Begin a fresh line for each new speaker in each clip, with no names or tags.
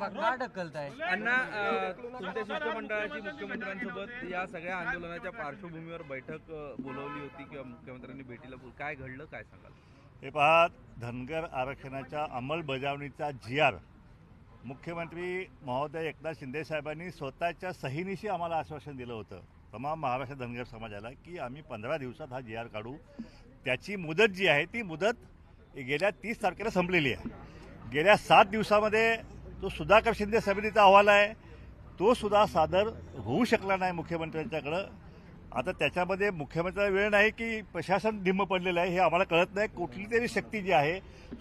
का ढकलताय?
अण्णा अ, तुमच्या शिष्टमंडळाची मुख्यमंत्र्यांसोबत या सगळ्या आंदोलनाच्या पार्श्वभूमीवर बैठक अ, बोलवली होती किंवा मुख्यमंत्र्यांनी भेटीला बोल- काय घडलं काय सांगाल?
हे पहा धनगर आरक्षणाच्या अंमलबजावणीचा जी आर मुख्यमंत्री महोदय एकनाथ शिंदे साहेबांनी स्वतःच्या सहीनिशी आम्हाला आश्वासन दिलं होतं. तमाम महाराष्ट्र धनगर समाजाला की आम्ही पंधरा दिवसात हा जी आर काढू. त्याची मुदत जी आहे ती मुदत गेल्या तीस तारखेला संपलेली आहे. गेल्या सात दिवसामध्ये तो सुधाकर शिंदे समितीचा अहवाल आहे. तो सुद्धा सादर होऊ शकला नाही मुख्यमंत्र्यांच्याकडं. आता त्याच्यामध्ये मुख्यमंत्र्याला वेळ नाही की प्रशासन ढिम्म पडलेलं आहे हे आम्हाला कळत नाही. कुठली तरी शक्ती जी आहे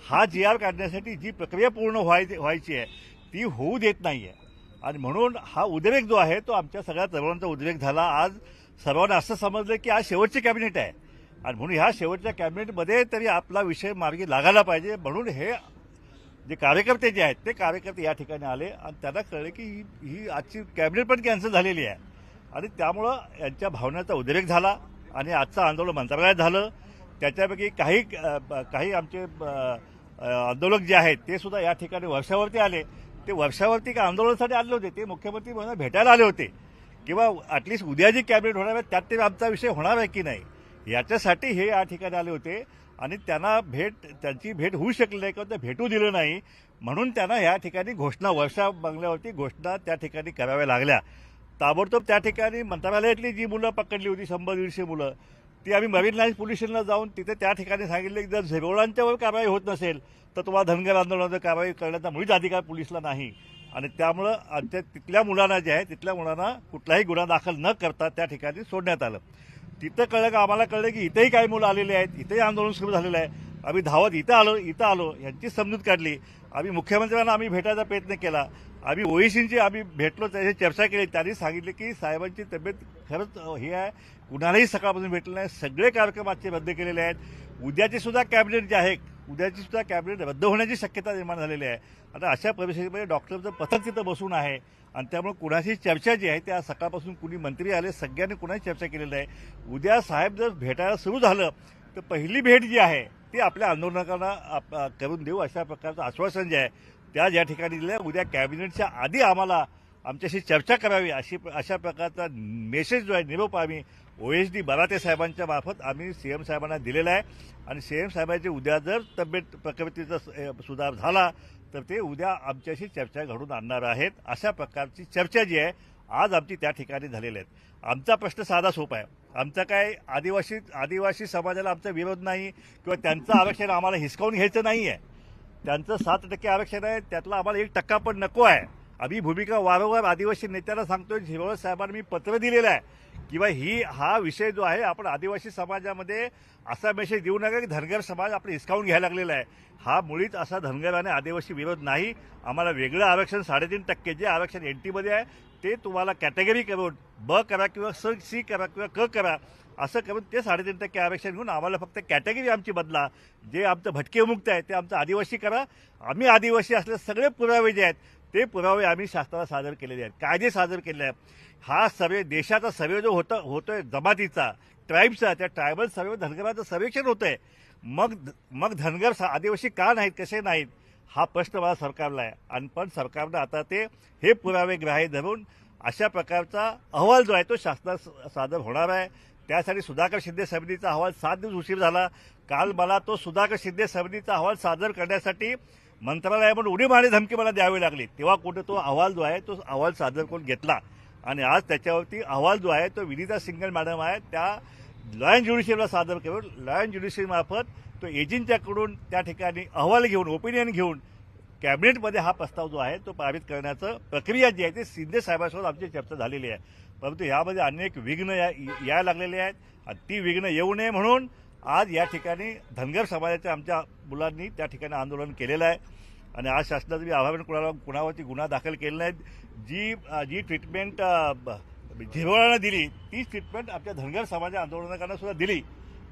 हा जी आर काढण्यासाठी जी प्रक्रिया पूर्ण व्हायची व्हायची आहे ती होऊ देत नाही आहे आणि म्हणून हा उद्रेक जो आहे तो आमच्या सगळ्या तरुणांचा उद्रेक झाला. आज सर्वांना असं समजलं की आज शेवटची कॅबिनेट आहे. आणि म्हणून ह्या शेवटच्या कॅबिनेटमध्ये तरी आपला विषय मार्गी लागायला पाहिजे. म्हणून हे जे कार्यकर्ते जे आहेत ते कार्यकर्ते या ठिकाणी आले आणि त्यांना कळले की ही ही आजची कॅबिनेट पण कॅन्सल झालेली आहे. आणि त्यामुळं यांच्या भावनेचा उद्रेक झाला आणि आजचं आंदोलन मंत्रालयात झालं. त्याच्यापैकी काही काही आमचे आंदोलक जे आहेत ते सुद्धा या ठिकाणी वर्षावरती आले. ते वर्षावरती का आंदोलनासाठी आले होते ते मुख्यमंत्री म्हणून भेटायला आले होते. किंवा ॲटलिस्ट उद्या जी कॅबिनेट होणार आहे त्यात ते आमचा विषय होणार आहे की नाही? याच्यासाठी हे या ठिकाणी आले होते. आणि त्यांना भेट त्यांची भेट होऊ शकली नाही किंवा ते भेटू दिलं नाही म्हणून त्यांना या ठिकाणी घोषणा वर्षा बंगल्यावरती घोषणा त्या ठिकाणी कराव्या लागल्या. ताबडतोब त्या ठिकाणी मंत्रालयातली जी मुलं पकडली होती शंभर दीडशे मुलं ती आम्ही मरीन लाईन्स पोलीस स्टेशनला जाऊन तिथे त्या ठिकाणी सांगितले की जर झेरोळांच्यावर कारवाई होत नसेल तर तुम्हाला धनगर आंदोलनावर कारवाई करण्याचा मुळीच अधिकार पोलिसला नाही. आणि त्यामुळं आमच्या तिथल्या मुलांना जे आहे तिथल्या मुलांना कुठलाही गुन्हा दाखल न करता त्या ठिकाणी सोडण्यात आलं. तिथं कळलं का? आम्हाला कळलं की इथेही काही मुलं आलेले आहेत इथेही आंदोलन सुरू झालेलं आहे. आम्ही धावत इथं आलो इथं आलो यांची समजूत काढली. आम्ही मुख्यमंत्र्यांना आम्ही भेटायचा प्रयत्न केला. आम्ही ओईसींची आम्ही भेटलो त्याची चर्चा केली. त्यांनी सांगितले की साहेबांची तब्येत खरंच हे आहे. कुणालाही सकाळपासून भेटलं नाही. सगळे कार्यक्रम आजचे रद्द केलेले आहेत. उद्याचे सुद्धा कॅबिनेट जे आहे उद्याची सुद्धा कॅबिनेट रद्द होण्याची शक्यता निर्माण झालेली आहे. आता अशा परिस्थितीमध्ये डॉक्टरचं पथक तिथं बसून आहे. आणि त्यामुळे कुणाशी चर्चा जी आहे त्या सकाळपासून कुणी मंत्री आले सगळ्यांनी कुणाशी चर्चा केलेली आहे. उद्या साहेब जर भेटायला सुरू झालं तर पहिली भेट जी आहे ती आपल्या आंदोलकांना आप- करून देऊ अशा प्रकारचं आश्वासन जे आहे त्या ज्या ठिकाणी दिलं उद्या कॅबिनेटच्या आधी आम्हाला आमच्याशी चर्चा करावी अशी अशा प्रकारचा मेसेज जो आहे निरोप आम्ही ओ एस डी बराटे साहेबांच्या मार्फत आम्ही सी एम साहेबांना दिलेला आहे. आणि सी एम साहेबांची उद्या जर तब्येत प्रकृतीचा सुधार झाला तर ते उद्या आमच्याशी चर्चा घडून आणणार आहेत. अशा प्रकारची चर्चा जी आहे आज आमची त्या ठिकाणी झालेली आहेत आमचा प्रश्न साधा सोपा आहे. आमचा काय आदिवासी आदिवासी समाजाला आमचा विरोध नाही किंवा त्यांचं आरक्षण आम्हाला हिसकावून घ्यायचं नाही आहे. त्यांचं सात टक्के आरक्षण आहे त्यातला आम्हाला एक टक्का पण नको आहे. आम्ही भूमिका वारंवार आदिवासी नेत्यांना सांगतोय झिरोळ साहेबांना मी पत्र दिलेलं आहे. किंवा ही हा विषय जो आहे आपण आदिवासी समाजामध्ये असा मेसेज देऊ नका की धनगर समाज आपण हिसकावून घ्यायला लागलेला आहे. हा मुळीच असा धनगर आणि आदिवासी विरोध नाही. आम्हाला वेगळं आरक्षण साडेतीन टक्के जे आरक्षण एन टीमध्ये आहे ते तुम्हाला कॅटेगरी करून ब करा किंवा स सी करा किंवा क करा असं करून ते साडेतीन टक्के आरक्षण घेऊन आम्हाला फक्त कॅटेगरी आमची बदला. जे आमचं भटके मुक्त आहे ते आमचं आदिवासी करा. आम्ही आदिवासी असले सगळे पुरावे जे आहेत ते पुरावे आम्ही शास्त्राला सादर केलेले आहेत. कायदे सादर केले आहेत. हा सर्वे देशाचा सर्वे जो होता होतोय जमातीचा ट्राईबचा त्या ट्रायबल सर्वे धनगराचं सर्वेक्षण आहे मग मग धनगर आदिवासी का नाहीत कसे नाहीत हा प्रश्न मला सरकारला आहे. आणि पण सरकारनं आता ते हे पुरावे ग्राह्य धरून अशा प्रकारचा अहवाल जो आहे तो शासनास सादर होणार आहे. त्यासाठी सुधाकर शिंदे समितीचा अहवाल सात दिवस उशीर झाला. काल मला तो सुधाकर शिंदे समितीचा अहवाल सादर करण्यासाठी मंत्रालयाकडून उडी मारणी धमकी मला द्यावी लागली. तेव्हा कुठे तो अहवाल जो आहे तो अहवाल सादर करून घेतला. आणि आज त्याच्यावरती अहवाल जो आहे तो विनिता सिंगल मॅडम आहे त्या लॉयन ज्युडिशियलला सादर करून लॉयन ज्युडिशियलमार्फत तो एजंटच्याकडून त्या ठिकाणी अहवाल घेऊन ओपिनियन घेऊन कॅबिनेटमध्ये हा प्रस्ताव जो आहे तो पारित करण्याचं प्रक्रिया जी आहे ती शिंदे साहेबांसोबत आमची चर्चा झालेली आहे. परंतु यामध्ये अनेक विघ्न या यायला लागलेले आहेत. आणि ती विघ्न येऊ नये म्हणून आज या ठिकाणी धनगर समाजाच्या आमच्या मुलांनी त्या ठिकाणी आंदोलन केलेलं आहे. आणि आज शासनाचं मी आभार कुणाला कुणावरती गुन्हा दाखल केलेला नाहीत जी जी ट्रीटमेंट झिरवळानं दिली तीच ट्रीटमेंट आमच्या धनगर समाज आंदोलनकांना सुद्धा दिली.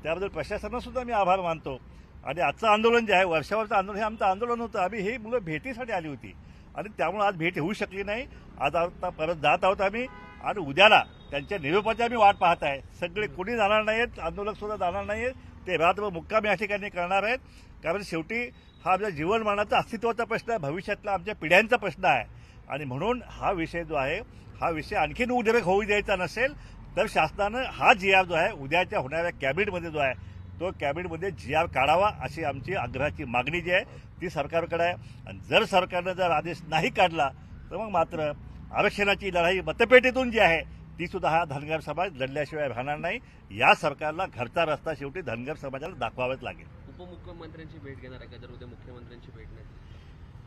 त्याबद्दल प्रशासनासुद्धा मी आभार मानतो. आणि आजचं आंदोलन जे आहे वर्षावरचं आंदोलन हे आमचं आंदोलन होतं. आम्ही ही मुलं भेटीसाठी आली होती. आणि त्यामुळे आज भेट होऊ शकली नाही. आज आता परत जात आहोत आम्ही. आणि उद्याला त्यांच्या निरोपाची आम्ही वाट पाहत आहे. सगळे कोणी जाणार नाहीत आंदोलक सुद्धा जाणार नाहीत. ते रात्रभर मुक्काम या ठिकाणी करणार आहेत. कारण शेवटी हा आमच्या जीवनमानाचा अस्तित्वाचा प्रश्न आहे भविष्यातला आमच्या पिढ्यांचा प्रश्न आहे. आणि म्हणून हा विषय जो आहे हा विषय आणखीन उद्रेक होऊ द्यायचा नसेल तर शासनानं हा जी आर जो आहे उद्याच्या होणाऱ्या कॅबिनेटमध्ये जो आहे तो कॅबिनेटमध्ये जी आर काढावा अशी आमची आग्रहाची मागणी जी आहे ती सरकारकडे आहे. आणि जर सरकारनं जर आदेश नाही काढला तर मग मात्र आरक्षणाची लढाई मतपेटीतून जी आहे ती सुद्धा हा धनगर समाज लढल्याशिवाय राहणार नाही. या सरकारला घरचा रस्ता शेवटी धनगर समाजाला दाखवावाच लागेल.
उपमुख्यमंत्र्यांची भेट घेणार आहे का जर उद्या मुख्यमंत्र्यांची भेट नाही?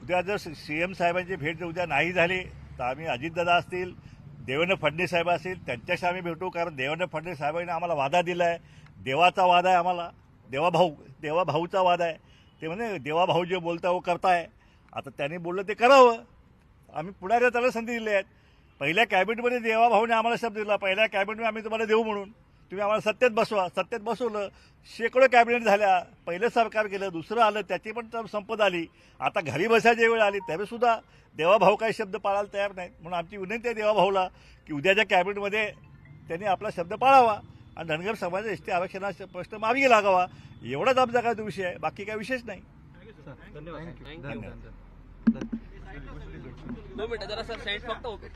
उद्या जर सी एम साहेबांची भेट जर उद्या नाही झाली तर आम्ही अजितदादा असतील देवेंद्र फडणवीस साहेब असतील त्यांच्याशी आम्ही भेटू. कारण देवेंद्र फडणवीस साहेबांनी आम्हाला वादा दिला आहे देवाचा वाद आहे आम्हाला. देवाभाऊ देवाभाऊचा वाद आहे. ते म्हणे देवाभाऊ जे बोलता वो करताय. आता त्यांनी बोललं ते करावं. आम्ही पुढाऱ्या त्याला संधी दिली आहेत. पहिल्या कॅबिनेटमध्ये देवाभाऊने आम्हाला शब्द दिला. पहिल्या कॅबिनेटमध्ये आम्ही तुम्हाला देऊ म्हणून. तुम्ही आम्हाला सत्तेत बसवा. सत्तेत बसवलं शेकडो कॅबिनेट झाल्या. पहिलं सरकार गेलं दुसरं आलं त्याची पण संपत आली. आता घरी बसायची वेळ आली त्यावेळी सुद्धा देवाभाऊ काही शब्द पाळायला तयार नाहीत. म्हणून आमची विनंती आहे देवाभाऊला की उद्याच्या कॅबिनेटमध्ये त्यांनी आपला शब्द पाळावा आणि धनगर समाज एस टी आरक्षणाचा प्रश्न मार्गी लागावा. एवढाच आमचा काय तो विषय आहे. बाकी काही विशेष नाही. धन्यवाद.
मिनिटं जरा सर साईड फक्त ओके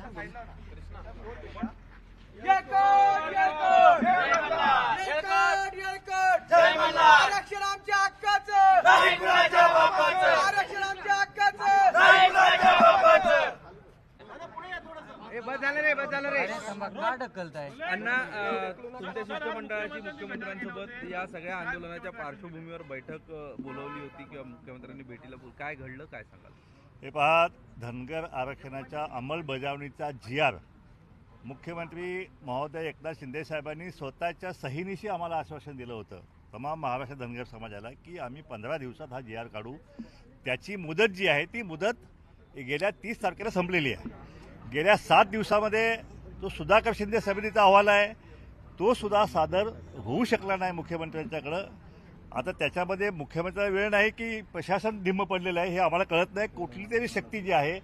आरक्षण आमच्या हक्काचं आरक्षण आमच्या हक्काचं
अण्णा तुमच्या शिष्टमंडळाची मुख्यमंत्र्यांसोबत या सगळ्या आंदोलनाच्या पार्श्वभूमीवर बैठक बोलवली होती किंवा मुख्यमंत्र्यांनी भेटीला बोल काय घडलं काय सांगाल?
हे पहा धनगर आरक्षणाच्या अंमलबजावणीचा जी आर मुख्यमंत्री महोदय एकनाथ शिंदे साहेबांनी स्वतःच्या सहीनिशी आम्हाला आश्वासन दिलं होतं. तमाम महाराष्ट्र धनगर समाजाला की आम्ही पंधरा दिवसात हा जी आर काढू. त्याची मुदत जी आहे ती मुदत गेल्या तीस तारखेला संपलेली आहे. गेल्या सात दिवसामध्ये जो सुधाकर शिंदे समितीचा अहवाल आहे. तो सुद्धा सादर होऊ शकला नाही मुख्यमंत्र्यांच्याकडं. आता त्याच्यामध्ये मुख्यमंत्र्याला वेळ नाही की प्रशासन ढिम्म पडलेलं आहे हे आम्हाला कळत नाही. कुठली तरी शक्ती जी आहे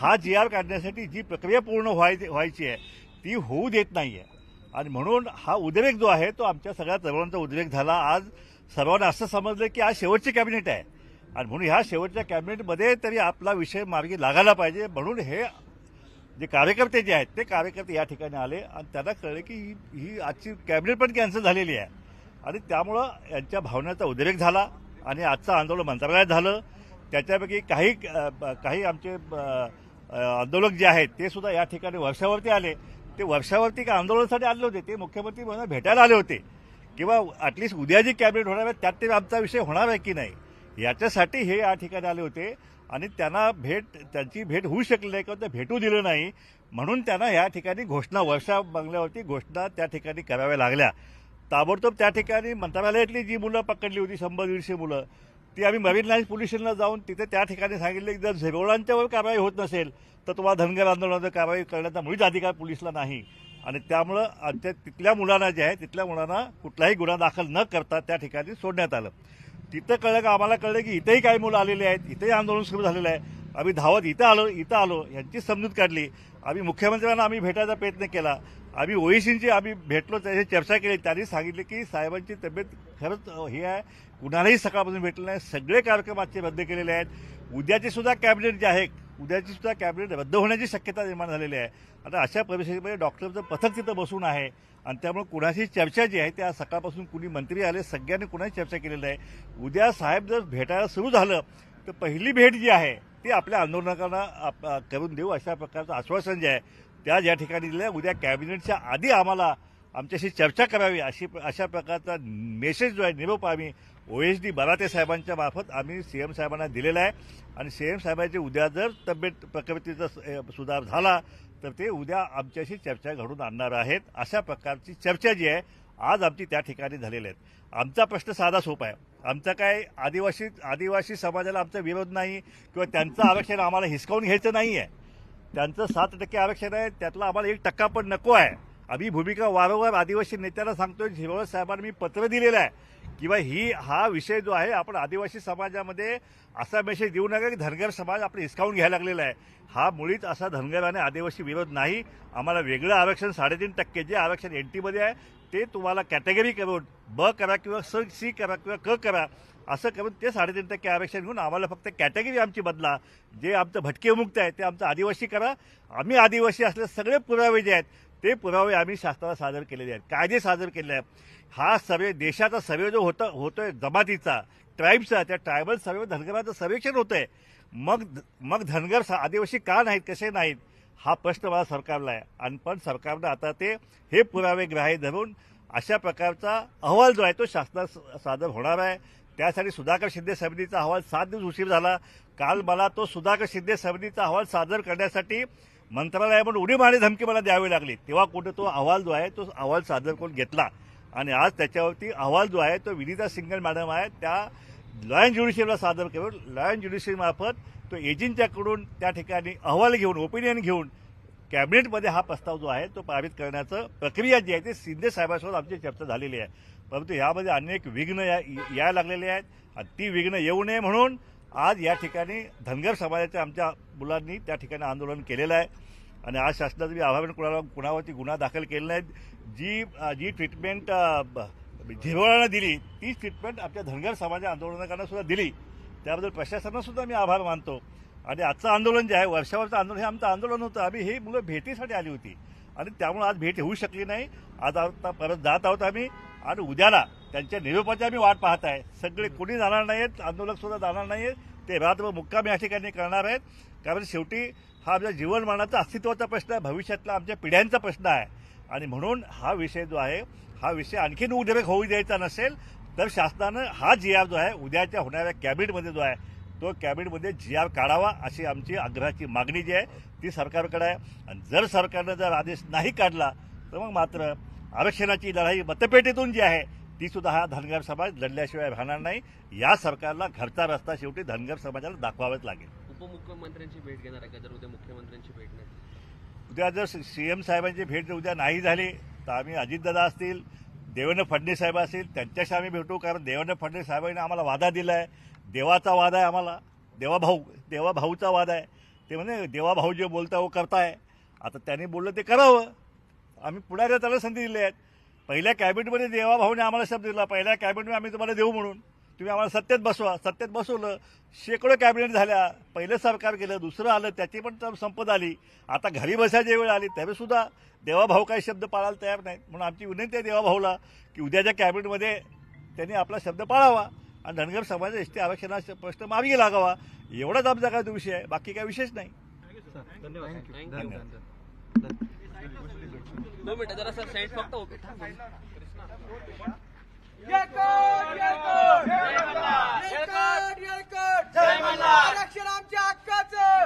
हा जी आर काढण्यासाठी जी प्रक्रिया पूर्ण व्हायची व्हायची आहे ती होऊ देत नाही आहे आणि म्हणून हा उद्रेक जो आहे तो आमच्या सगळ्या तरुणांचा उद्रेक झाला. आज सर्वांना असं समजलं की आज शेवटची कॅबिनेट आहे. आणि म्हणून ह्या शेवटच्या कॅबिनेटमध्ये तरी आपला विषय मार्गी लागायला पाहिजे. म्हणून हे जे कार्यकर्ते जे आहेत ते कार्यकर्ते या ठिकाणी आले आणि त्यांना कळले की ही ही आजची कॅबिनेट पण कॅन्सल झालेली आहे. आणि त्यामुळं यांच्या भावनेचा उद्रेक झाला आणि आजचं आंदोलन मंत्रालयात झालं. त्याच्यापैकी काही ब- काही आमचे आंदोलक जे आहेत ते सुद्धा या ठिकाणी वर्षावरती आले. ते वर्षावरती काय आंदोलनासाठी आले होते ते मुख्यमंत्री म्हणून भेटायला आले होते. किंवा ॲटलिस्ट उद्या जी कॅबिनेट होणार आहे त्यात ते आमचा विषय होणार आहे की नाही? याच्यासाठी हे या ठिकाणी आले होते. आणि त्यांना भेट त्यांची भेट होऊ शकली नाही किंवा ते भेटू दिलं नाही. म्हणून त्यांना या ठिकाणी घोषणा वर्षा बंगल्यावरती घोषणा त्या ठिकाणी कराव्या लागल्या. ताबडतोब त्या ठिकाणी मंत्रालयातली जी मुलं पकडली होती शंभर दीडशे मुलं ती आम्ही मरीन लाईन्स पोलीस स्टेशनला जाऊन तिथे त्या ठिकाणी सांगितले की जर झेरोळांच्यावर कारवाई होत नसेल तर तुम्हाला धनगर आंदोलनावर कारवाई करण्याचा मुळीच अधिकार पोलिसला नाही. आणि त्यामुळं आमच्या तिथल्या मुलांना जे आहे तिथल्या मुलांना कुठलाही गुन्हा दाखल न करता त्या ठिकाणी सोडण्यात आलं. तिथं कळलं का आम्हाला कळलं की इथेही काही मुलं आलेली आहेत इथेही आंदोलन सुरू झालेलं आहे. आम्ही धावत इथं आलो इथं आलो यांची समजूत काढली. आम्ही मुख्यमंत्र्यांना आम्ही भेटायचा प्रयत्न केला. आम्ही ओईसींची आम्ही भेटलो त्याची चर्चा केली. त्यांनी सांगितले की साहेबांची तब्येत खरंच हे आहे. कुणालाही सकाळपासून भेटलं नाही. सगळे कार्यक्रम आजचे रद्द केलेले आहेत. उद्याचे सुद्धा कॅबिनेट जे आहे उद्याची सुद्धा कॅबिनेट रद्द होण्याची शक्यता निर्माण झालेली आहे. आता अशा परिस्थितीमध्ये डॉक्टरचं पथक तिथं बसून आहे. आणि त्यामुळे कुणाशी चर्चा जी आहे त्या सकाळपासून कुणी मंत्री आले सगळ्यांनी कुणाशी चर्चा केलेली आहे. उद्या साहेब जर भेटायला सुरू झालं तर पहिली भेट जी आहे ती आपल्या आंदोलनकांना आप- करून देऊ अशा प्रकारचं आश्वासन जे आहे त्या ज्या ठिकाणी दिलं उद्या कॅबिनेटच्या आधी आम्हाला आमच्याशी चर्चा करावी अशी अशा प्रकारचा मेसेज जो आहे निरोप आम्ही ओ एस डी बराते साहेबांच्या मार्फत आम्ही सी एम साहेबांना दिलेला आहे. आणि सी एम साहेबांची उद्या जर तब्येत प्रकृतीचा सुधार झाला तर ते उद्या आमच्याशी चर्चा घडून आणणार आहेत. अशा प्रकारची चर्चा जी आहे आज आमची त्या ठिकाणी झालेल्या आहेत. आमचा प्रश्न साधा सोपा आहे. आमचा काय आदिवासी आदिवासी समाजाला आमचा विरोध नाही किंवा त्यांचं आरक्षण आम्हाला हिसकावून घ्यायचं नाही आहे त्यांचं सात टक्के आरक्षण आहे त्यातला आम्हाला एक टक्का पण नको आहे. आम्ही भूमिका वारंवार आदिवासी नेत्याला सांगतोय. झिरोळ साहेबांना मी पत्र दिलेलं आहे किंवा ही हा विषय जो आहे आपण आदिवासी समाजामध्ये असा मेसेज देऊ नका की धनगर समाज आपलं हिसकावून घ्यायला लागलेला आहे. हा मुळीच असा धनगर आणि आदिवासी विरोध नाही. आम्हाला वेगळं आरक्षण साडेतीन टक्के जे आरक्षण एन टीमध्ये आहे ते तुम्हाला कॅटेगरी करून ब करा किंवा स सी करा किंवा क करा असं करून ते साडेतीन टक्के आरक्षण घेऊन आम्हाला फक्त कॅटेगरी आमची बदला. जे आमचं भटकेमुक्त आहे ते आमचं आदिवासी करा. आम्ही आदिवासी असले सगळे पुरावे जे आहेत ते पुरावे आम्ही शास्त्राला सादर केलेले आहेत. कायदे सादर केले आहेत. हा सर्वे देशाचा सर्वे जो होता होतोय जमातीचा ट्राईबचा त्या ट्रायबल सर्वे धनगराचं सर्वेक्षण होतंय. मग मग धनगर सा- आदिवासी का नाहीत कसे नाहीत हा प्रश्न मला सरकारला आहे. आणि पण सरकारनं आता ते हे पुरावे ग्राह्य धरून अशा प्रकारचा अहवाल जो आहे तो शासनात स- सादर होणार आहे. त्यासाठी सुधाकर शिंदे समितीचा अहवाल सात दिवस उशीर झाला. काल मला तो सुधाकर शिंदे समितीचा अहवाल सादर करण्यासाठी मंत्रालयाकडून उडी मारली धमकी मला द्यावी लागली. तेव्हा कुठे तो अहवाल जो आहे तो अहवाल सादर करून घेतला. आणि आज त्याच्यावरती अहवाल जो आहे तो विनिता सिंगल मॅडम आहे त्या लॉयन ज्युडिशियलला सादर करून लॉयन ज्युडिशियलमार्फत तो एजंटच्याकडून त्या ठिकाणी अहवाल घेऊन ओपिनियन घेऊन कॅबिनेटमध्ये हा प्रस्ताव जो आहे तो पारित करण्याचं प्रक्रिया जी आहे ती शिंदे साहेबांसोबत आमची चर्चा झालेली आहे. परंतु यामध्ये अनेक विघ्न या यायला लागलेले आहेत. आणि ती विघ्न येऊ नये म्हणून आज या ठिकाणी धनगर समाजाच्या आमच्या मुलांनी त्या ठिकाणी आंदोलन केलेलं आहे. आणि आज शासनाचं मी आभार कुणाला कुणावरती गुन्हा दाखल केलेला नाहीत जी जी ट्रीटमेंट म्हणजे झिरवळानं दिली तीच ट्रीटमेंट आमच्या धनगर समाजा आंदोलनकांना सुद्धा दिली. त्याबद्दल प्रशासनासुद्धा मी आभार मानतो. आणि आजचं आंदोलन जे आहे वर्षावरचं आंदोलन हे आमचं आंदोलन होतं. आम्ही ही मुलं भेटीसाठी आली होती. आणि त्यामुळे आज भेट होऊ शकली नाही. आज आता परत जात आहोत आम्ही. आणि उद्याला त्यांच्या निरोपाची आम्ही वाट पाहत आहे. सगळे कोणी जाणार नाहीत आंदोलक सुद्धा जाणार नाहीत. ते रात्र मुक्काम या ठिकाणी करणार आहेत. कारण शेवटी हा आमच्या जीवनमानाचा अस्तित्वाचा प्रश्न आहे भविष्यातला आमच्या पिढ्यांचा प्रश्न आहे. आणि म्हणून हा विषय जो आहे हा विषय आणखीन उद्रेक होऊ द्यायचा नसेल तर शासनानं हा जी आर जो आहे उद्याच्या होणाऱ्या कॅबिनेटमध्ये जो आहे तो कॅबिनेटमध्ये जी आर काढावा अशी आमची आग्रहाची मागणी जी आहे ती सरकारकडे आहे. आणि जर सरकारनं जर आदेश नाही काढला तर मग मात्र आरक्षणाची लढाई मतपेटीतून जी आहे ती सुद्धा हा धनगर समाज लढल्याशिवाय राहणार नाही. या सरकारला घरचा रस्ता शेवटी धनगर समाजाला दाखवावाच लागेल.
उपमुख्यमंत्र्यांची भेट घेणार आहे का? जर उद्या मुख्यमंत्र्यांची भेट नाही.
उद्या जर सीएम साहेबांची भेट जर उद्या नाही झाली तर आम्ही अजितदादा असतील देवेंद्र फडणवीस साहेब असतील त्यांच्याशी आम्ही भेटू. कारण देवेंद्र फडणवीस साहेबांनी आम्हाला वादा दिला आहे देवाचा वाद आहे आम्हाला. देवाभाऊ देवाभाऊचा वाद आहे. ते म्हणे देवाभाऊ जे बोलता वो करताय. आता त्यांनी बोललं ते करावं. आम्ही पुढाऱ्या त्याला संधी दिली आहेत. पहिल्या कॅबिनेटमध्ये देवाभाऊने आम्हाला शब्द दिला. पहिल्या कॅबिनेटमध्ये आम्ही तुम्हाला देऊ म्हणून. तुम्ही आम्हाला सत्तेत बसवा. सत्तेत बसवलं शेकडो कॅबिनेट झाल्या. पहिलं सरकार गेलं दुसरं आलं त्याची पण संपत आली. आता घरी बसायची वेळ आली त्यावेळी सुद्धा देवाभाऊ काही शब्द पाळायला तयार नाहीत. म्हणून आमची विनंती आहे देवाभाऊला की उद्याच्या कॅबिनेटमध्ये त्यांनी आपला शब्द पाळावा आणि धनगर समाज एस टी आरक्षणाचा प्रश्न मार्गी लागावा. एवढाच आमचा काय तो विषय आहे. बाकी काय विशेष नाही.
थँक्यू दोन मिनिटं जरा सर सेंट फक्त ओके.
आरक्षण आमच्या हक्काचं